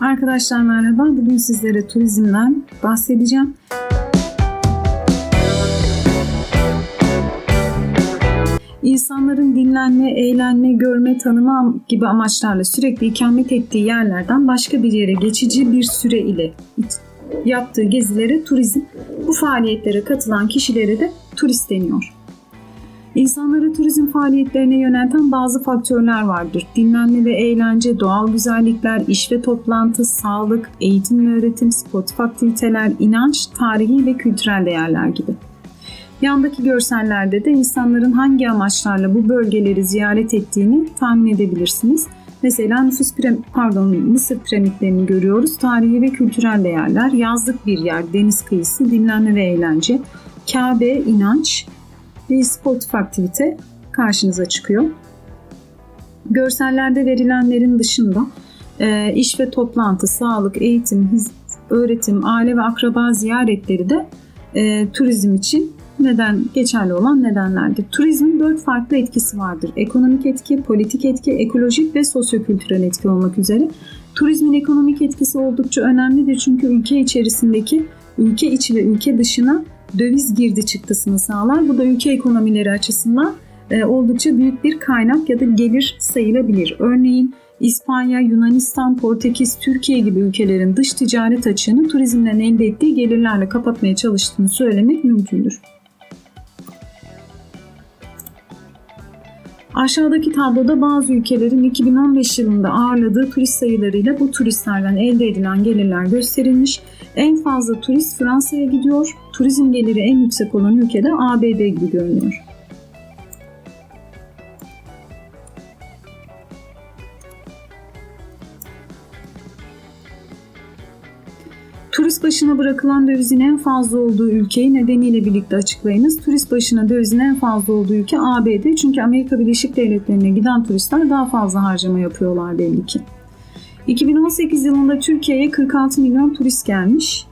Arkadaşlar merhaba. Bugün sizlere turizmden bahsedeceğim. İnsanların dinlenme, eğlenme, görme, tanıma gibi amaçlarla sürekli ikamet ettiği yerlerden başka bir yere geçici bir süre ile yaptığı gezilere turizm, bu faaliyetlere katılan kişilere de turist deniyor. İnsanları turizm faaliyetlerine yönelten bazı faktörler vardır. Dinlenme ve eğlence, doğal güzellikler, iş ve toplantı, sağlık, eğitim ve öğretim, sportif aktiviteler, inanç, tarihi ve kültürel değerler gibi. Yandaki görsellerde de insanların hangi amaçlarla bu bölgeleri ziyaret ettiğini tahmin edebilirsiniz. Mesela nüfus piram pardon Mısır piramitlerini görüyoruz. Tarihi ve kültürel değerler, yazlık bir yer, deniz kıyısı, dinlenme ve eğlence, Kabe, inanç, bir sportif aktivite karşınıza çıkıyor. Görsellerde verilenlerin dışında e, iş ve toplantı, sağlık, eğitim, öğretim, aile ve akraba ziyaretleri de e, turizm için neden geçerli olan nedenlerdir. Turizmin dört farklı etkisi vardır. Ekonomik etki, politik etki, ekolojik ve sosyokültürel etki olmak üzere. Turizmin ekonomik etkisi oldukça önemlidir çünkü ülke içerisindeki ülke içi ve ülke dışına döviz girdi çıktısını sağlar. Bu da ülke ekonomileri açısından e, oldukça büyük bir kaynak ya da gelir sayılabilir. Örneğin İspanya, Yunanistan, Portekiz, Türkiye gibi ülkelerin dış ticaret açığını turizmden elde ettiği gelirlerle kapatmaya çalıştığını söylemek mümkündür. Aşağıdaki tabloda bazı ülkelerin 2015 yılında ağırladığı turist sayılarıyla bu turistlerden elde edilen gelirler gösterilmiş. En fazla turist Fransa'ya gidiyor. Turizm geliri en yüksek olan ülkede ABD gibi görünüyor. Turist başına bırakılan dövizin en fazla olduğu ülkeyi nedeniyle birlikte açıklayınız. Turist başına dövizin en fazla olduğu ülke ABD çünkü Amerika Birleşik Devletleri'ne giden turistler daha fazla harcama yapıyorlar belli ki. 2018 yılında Türkiye'ye 46 milyon turist gelmiş.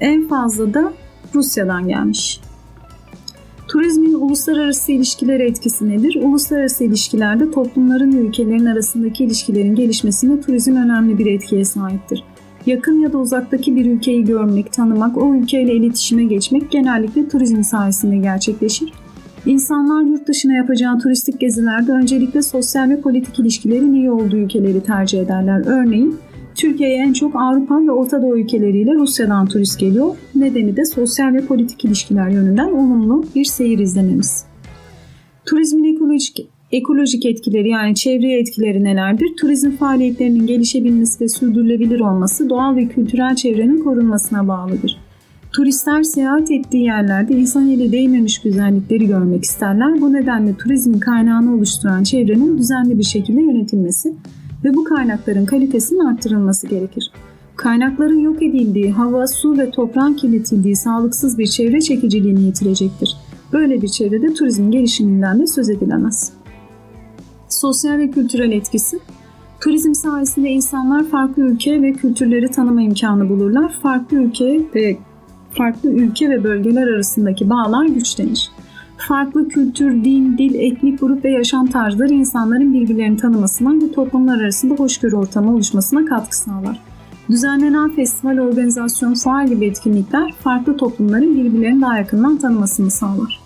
En fazla da Rusya'dan gelmiş. Turizmin uluslararası ilişkiler etkisi nedir? Uluslararası ilişkilerde toplumların ve ülkelerin arasındaki ilişkilerin gelişmesinde turizm önemli bir etkiye sahiptir. Yakın ya da uzaktaki bir ülkeyi görmek, tanımak, o ülkeyle iletişime geçmek genellikle turizm sayesinde gerçekleşir. İnsanlar yurt dışına yapacağı turistik gezilerde öncelikle sosyal ve politik ilişkilerin iyi olduğu ülkeleri tercih ederler. Örneğin Türkiye'ye en çok Avrupa ve Orta Doğu ülkeleriyle Rusya'dan turist geliyor. Nedeni de sosyal ve politik ilişkiler yönünden olumlu bir seyir izlememiz. Turizmin ekolojik Ekolojik etkileri yani çevreye etkileri nelerdir? Turizm faaliyetlerinin gelişebilmesi ve sürdürülebilir olması doğal ve kültürel çevrenin korunmasına bağlıdır. Turistler seyahat ettiği yerlerde insan eli değmemiş güzellikleri görmek isterler. Bu nedenle turizmin kaynağını oluşturan çevrenin düzenli bir şekilde yönetilmesi ve bu kaynakların kalitesinin arttırılması gerekir. Kaynakların yok edildiği, hava, su ve toprağın kirletildiği sağlıksız bir çevre çekiciliğini yitirecektir. Böyle bir çevrede turizm gelişiminden de söz edilemez. Sosyal ve kültürel etkisi Turizm sayesinde insanlar farklı ülke ve kültürleri tanıma imkanı bulurlar. Farklı ülke ve farklı ülke ve bölgeler arasındaki bağlar güçlenir. Farklı kültür, din, dil, etnik grup ve yaşam tarzları insanların birbirlerini tanımasına ve toplumlar arasında hoşgörü ortamı oluşmasına katkı sağlar. Düzenlenen festival, organizasyon, fuar gibi etkinlikler farklı toplumların birbirlerini daha yakından tanımasını sağlar.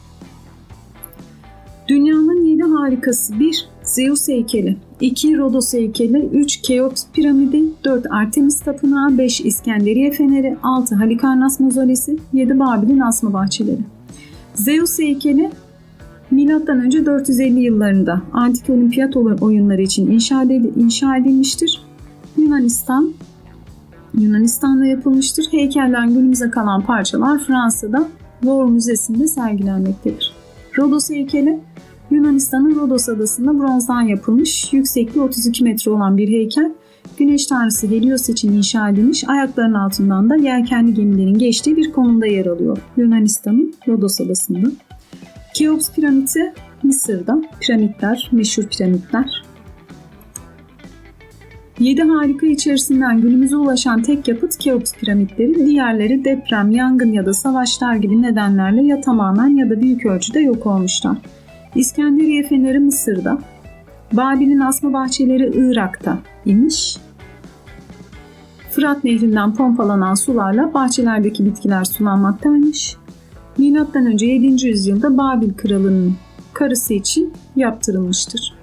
Dünyanın yedi harikası 1. Zeus heykeli 2. Rodos heykeli 3. Keops piramidi 4. Artemis tapınağı 5. İskenderiye feneri 6. Halikarnas mozolesi 7. Babil'in asma bahçeleri Zeus heykeli Milattan önce 450 yıllarında antik olimpiyat oyunları için inşa edilmiştir. Yunanistan Yunanistan'da yapılmıştır. Heykelden günümüze kalan parçalar Fransa'da Louvre Müzesi'nde sergilenmektedir. Rodos heykeli Yunanistan'ın Rodos adasında bronzdan yapılmış, yüksekliği 32 metre olan bir heykel, güneş tanrısı Helios için inşa edilmiş, ayaklarının altından da yelkenli gemilerin geçtiği bir konumda yer alıyor. Yunanistan'ın Rodos adasında. Keops piramidi Mısır'da. Piramitler, meşhur piramitler. Yedi harika içerisinden günümüze ulaşan tek yapıt Keops piramitleri, diğerleri deprem, yangın ya da savaşlar gibi nedenlerle ya tamamen ya da büyük ölçüde yok olmuşlar. İskenderiye Feneri Mısır'da, Babil'in asma bahçeleri Irak'ta imiş. Fırat Nehri'nden pompalanan sularla bahçelerdeki bitkiler sulanmaktaymış. Milattan önce 7. yüzyılda Babil kralının karısı için yaptırılmıştır.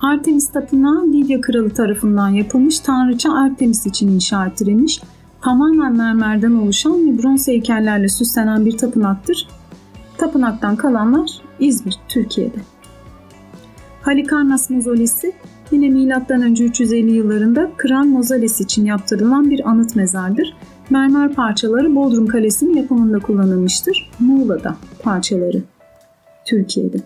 Artemis Tapınağı Lidya Kralı tarafından yapılmış tanrıça Artemis için inşa ettirilmiş, tamamen mermerden oluşan ve bronz heykellerle süslenen bir tapınaktır. Tapınaktan kalanlar İzmir, Türkiye'de. Halikarnas mozolesi yine M.Ö. 350 yıllarında Kral Mozales için yaptırılan bir anıt mezardır. Mermer parçaları Bodrum Kalesi'nin yapımında kullanılmıştır. Muğla'da parçaları. Türkiye'de.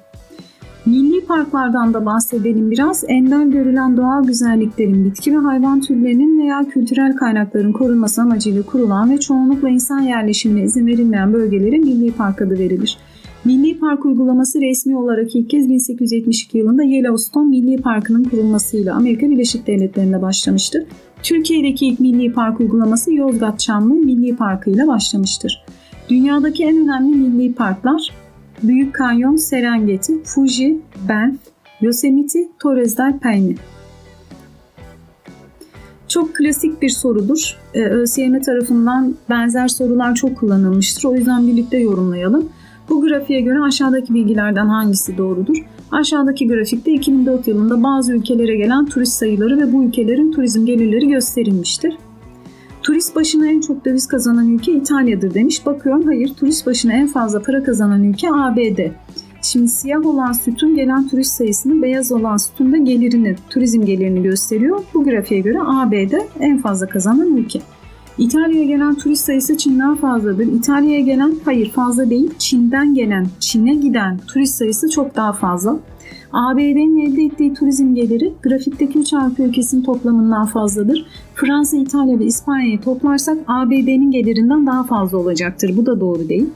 Milli parklardan da bahsedelim biraz. Ender görülen doğal güzelliklerin, bitki ve hayvan türlerinin veya kültürel kaynakların korunması amacıyla kurulan ve çoğunlukla insan yerleşimine izin verilmeyen bölgelere milli park adı verilir. Milli Park uygulaması resmi olarak ilk kez 1872 yılında Yellowstone Milli Parkı'nın kurulmasıyla Amerika Birleşik Devletleri'nde başlamıştır. Türkiye'deki ilk Milli Park uygulaması Yozgat Çamlı Milli Parkı ile başlamıştır. Dünyadaki en önemli milli parklar Büyük Kanyon, Serengeti, Fuji, Banff, Yosemite, Torres del Paine. Çok klasik bir sorudur. Ee, ÖSYM tarafından benzer sorular çok kullanılmıştır. O yüzden birlikte yorumlayalım. Bu grafiğe göre aşağıdaki bilgilerden hangisi doğrudur? Aşağıdaki grafikte 2004 yılında bazı ülkelere gelen turist sayıları ve bu ülkelerin turizm gelirleri gösterilmiştir. Turist başına en çok döviz kazanan ülke İtalya'dır demiş. Bakıyorum hayır turist başına en fazla para kazanan ülke ABD. Şimdi siyah olan sütun gelen turist sayısını, beyaz olan sütun da gelirini, turizm gelirini gösteriyor. Bu grafiğe göre ABD en fazla kazanan ülke. İtalya'ya gelen turist sayısı Çin'den fazladır. İtalya'ya gelen hayır fazla değil, Çin'den gelen, Çin'e giden turist sayısı çok daha fazla. ABD'nin elde ettiği turizm geliri grafikteki 3 Avrupa ülkesinin toplamından fazladır. Fransa, İtalya ve İspanya'yı toplarsak ABD'nin gelirinden daha fazla olacaktır. Bu da doğru değil.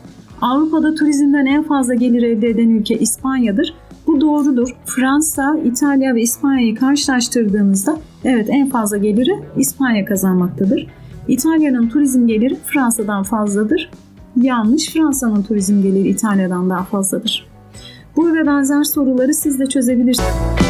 Avrupa'da turizmden en fazla gelir elde eden ülke İspanya'dır. Bu doğrudur. Fransa, İtalya ve İspanya'yı karşılaştırdığımızda evet en fazla geliri İspanya kazanmaktadır. İtalya'nın turizm geliri Fransa'dan fazladır. Yanlış. Fransa'nın turizm geliri İtalya'dan daha fazladır. Bu ve benzer soruları siz de çözebilirsiniz.